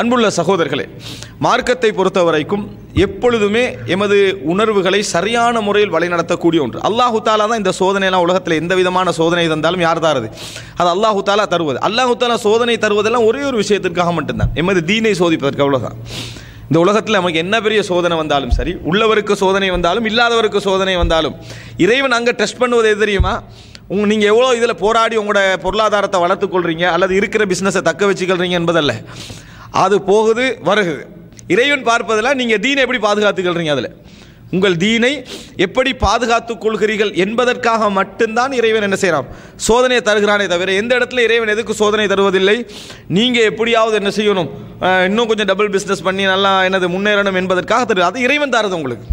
அன்புள்ள சகோதரர்களே மார்க்கத்தை பொறுத்த வரைக்கும் எப்பொழுதுமே எமது உணர்வுகளை சரியான முறையில் வழிநடத்தக்கூடிய ஒன்று. அல்லாஹு தாலா தான் இந்த சோதனையெல்லாம் உலகத்தில் எந்த விதமான சோதனை தந்தாலும் யார் தாரது அது? அல்லாஹு தாலா தருவது. அல்லாஹு தாலா சோதனை தருவதெல்லாம் ஒரே ஒரு விஷயத்திற்காக மட்டும்தான். எமது தீனை சோதிப்பதற்கு அவ்வளோதான் இந்த உலகத்தில் நமக்கு என்ன பெரிய சோதனை வந்தாலும் சரி உள்ளவருக்கு சோதனை வந்தாலும் இல்லாதவருக்கு சோதனை வந்தாலும் இறைவன் அங்கே டெஸ்ட் பண்ணுவது எது தெரியுமா? உங்க நீங்கள் எவ்வளோ இதில் போராடி உங்களோட பொருளாதாரத்தை வளர்த்துக்கொள்கிறீங்க அல்லது இருக்கிற பிஸ்னஸை தக்க வச்சுக்கொள்கிறீங்க என்பதல்ல. அது போகுது வருகுது. இறைவன் பார்ப்பதில் நீங்கள் தீனை எப்படி பாதுகாத்துக்கொள்றீங்க அதில்? உங்கள் தீனை எப்படி பாதுகாத்துக் கொள்கிறீர்கள் என்பதற்காக மட்டும்தான் இறைவன் என்ன செய்கிறான் சோதனையை தருகிறானே தவிர எந்த இடத்துல இறைவன் எதுக்கு சோதனை தருவதில்லை? நீங்கள் எப்படியாவது என்ன செய்யணும்? இன்னும் கொஞ்சம் டபுள் பிஸ்னஸ் பண்ணி நல்லா என்னது முன்னேறணும் என்பதற்காக தரு அது இறைவன் தருது உங்களுக்கு.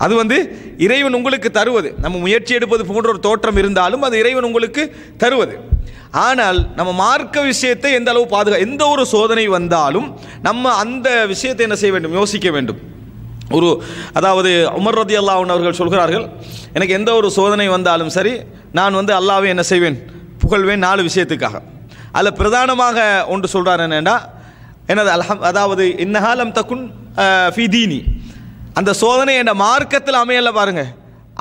அது வந்து இறைவன் உங்களுக்கு தருவது. நம்ம முயற்சி எடுப்பது போன்ற ஒரு தோற்றம் இருந்தாலும் அது இறைவன் உங்களுக்கு தருவது. ஆனால் நம்ம மார்க்க விஷயத்தை எந்த அளவு பாதுகா எந்த ஒரு சோதனை வந்தாலும் நம்ம அந்த விஷயத்தை என்ன செய்ய வேண்டும்? யோசிக்க வேண்டும். ஒரு அதாவது உமர் ரதி அல்லாஹ் அவர்கள் சொல்கிறார்கள் எனக்கு எந்த ஒரு சோதனை வந்தாலும் சரி நான் வந்து அல்லாவே என்ன செய்வேன்? புகழ்வேன் நாலு விஷயத்துக்காக. அதில் பிரதானமாக ஒன்று சொல்கிறார் என்னென்னா எனது அல்ஹம் அதாவது இன்னஹாலம் தக்குன் அஹ், ஃபி தீனி. அந்த சோதனை என்ற மார்க்கத்தில் அமையல பாருங்க.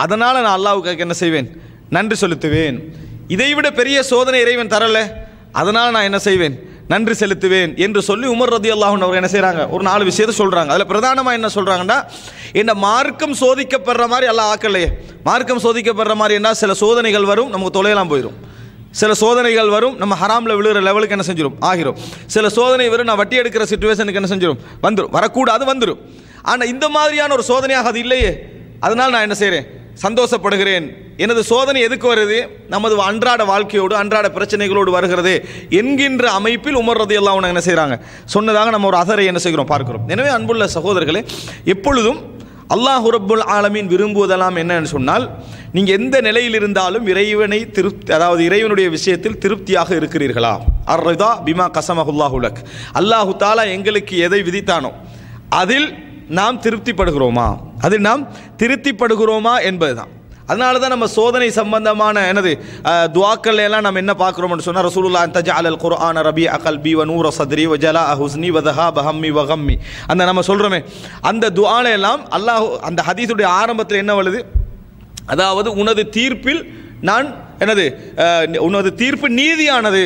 அதனால் நான் அல்லாவுக்காக என்ன செய்வேன்? நன்றி செலுத்துவேன். இதைவிட பெரிய சோதனை இறைவன் தரல. அதனால் நான் என்ன செய்வேன்? நன்றி செலுத்துவேன் என்று சொல்லி உமர் ரதி அல்லாஹன் அவர் என்ன செய்கிறாங்க ஒரு நாலு விஷயத்தை சொல்கிறாங்க அதில் பிரதானமாக என்ன சொல்கிறாங்கன்னா என்ன மார்க்கம் சோதிக்கப்படுற மாதிரி எல்லாம் ஆக்கலையே. மார்க்கம் சோதிக்கப்படுற மாதிரி என்ன? சில சோதனைகள் வரும் நமக்கு தொலையெல்லாம் போயிடும் சில சோதனைகள் வரும் நம்ம ஹராமில் விழுகிற லெவலுக்கு என்ன செஞ்சிடும் ஆகிரும். சில சோதனை வரும் நான் வட்டி எடுக்கிற சுச்சுவேஷனுக்கு என்ன செஞ்சிடும் வந்துடும் வரக்கூடாது வந்துடும் ஆனால் இந்த மாதிரியான ஒரு சோதனையாக அது இல்லையே. அதனால் நான் என்ன செய்கிறேன் சந்தோஷப்படுகிறேன். எனது சோதனை எதுக்கு வருது? நமது அன்றாட வாழ்க்கையோடு அன்றாட பிரச்சனைகளோடு வருகிறது என்கின்ற அமைப்பில் உமர்றது எல்லாம் எல்லாம் என்ன செய்கிறாங்க சொன்னதாக நம்ம ஒரு அசரை என்ன செய்கிறோம்? பார்க்கிறோம். எனவே அன்புள்ள சகோதரர்களே எப்பொழுதும் அல்லாஹ் ரப்புல் ஆலமீன் விரும்புவதெல்லாம் என்னன்னு சொன்னால் நீங்கள் எந்த நிலையில் இருந்தாலும் இறைவனை திருப்தி அதாவது இறைவனுடைய விஷயத்தில் திருப்தியாக இருக்கிறீர்களா? அர்ரதா பிமா கசமஹுல்லாஹுலக் அல்லாஹு தாலா எங்களுக்கு எதை விதித்தானோ அதில் நாம் திருப்திப்படுகிறோமா? அது நாம் திருப்திப்படுகிறோமா என்பதுதான். அதனால தான் நம்ம சோதனை சம்பந்தமான என்னது துவாக்கள் எல்லாம் நம்ம என்ன பார்க்குறோம்னு சொன்னால் ரசூலுல்லா தஜால் அல் குர்ஆன் ரபி அகல் பி வ நூர சத்ரி வ ஜலா ஹுஸ்னி வதஹா பஹம்மி வஹம்மி அந்த நம்ம சொல்கிறோமே அந்த துஆல எல்லாம் அல்லாஹ் அந்த ஹதீஸுடைய ஆரம்பத்தில் என்ன வருது? அதாவது உனது தீர்ப்பில் நான் எனது உனது தீர்ப்பு நீதியானது.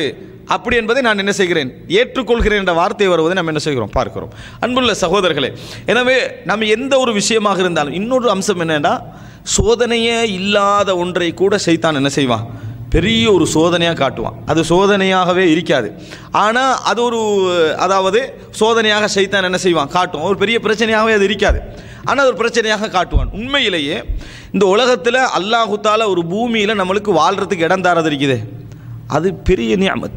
அப்படி என்பதை நான் என்ன செய்கிறேன்? ஏற்றுக்கொள்கிறேன் என்ற வார்த்தை வருவதை நம்ம என்ன செய்கிறோம்? பார்க்கிறோம். அன்புள்ள சகோதரர்களே எனவே நம்ம எந்த ஒரு விஷயமாக இருந்தாலும் இன்னொரு அம்சம் என்னென்னா சோதனையே இல்லாத ஒன்றை கூட செய்தான் என்ன செய்வான்? பெரிய ஒரு சோதனையாக காட்டுவான். அது சோதனையாகவே இருக்காது. ஆனால் அது ஒரு அதாவது சோதனையாக சைத்தான் என்ன செய்வான்? காட்டுவான் ஒரு பெரிய பிரச்சனையாகவே அது இருக்காது. ஆனால் ஒரு பிரச்சனையாக காட்டுவான். உண்மையிலேயே இந்த உலகத்தில் அல்லாஹுத்தால ஒரு பூமியில் நம்மளுக்கு வாழ்கிறதுக்கு இடம் தாரது இருக்குது அது பெரிய நியாமத்.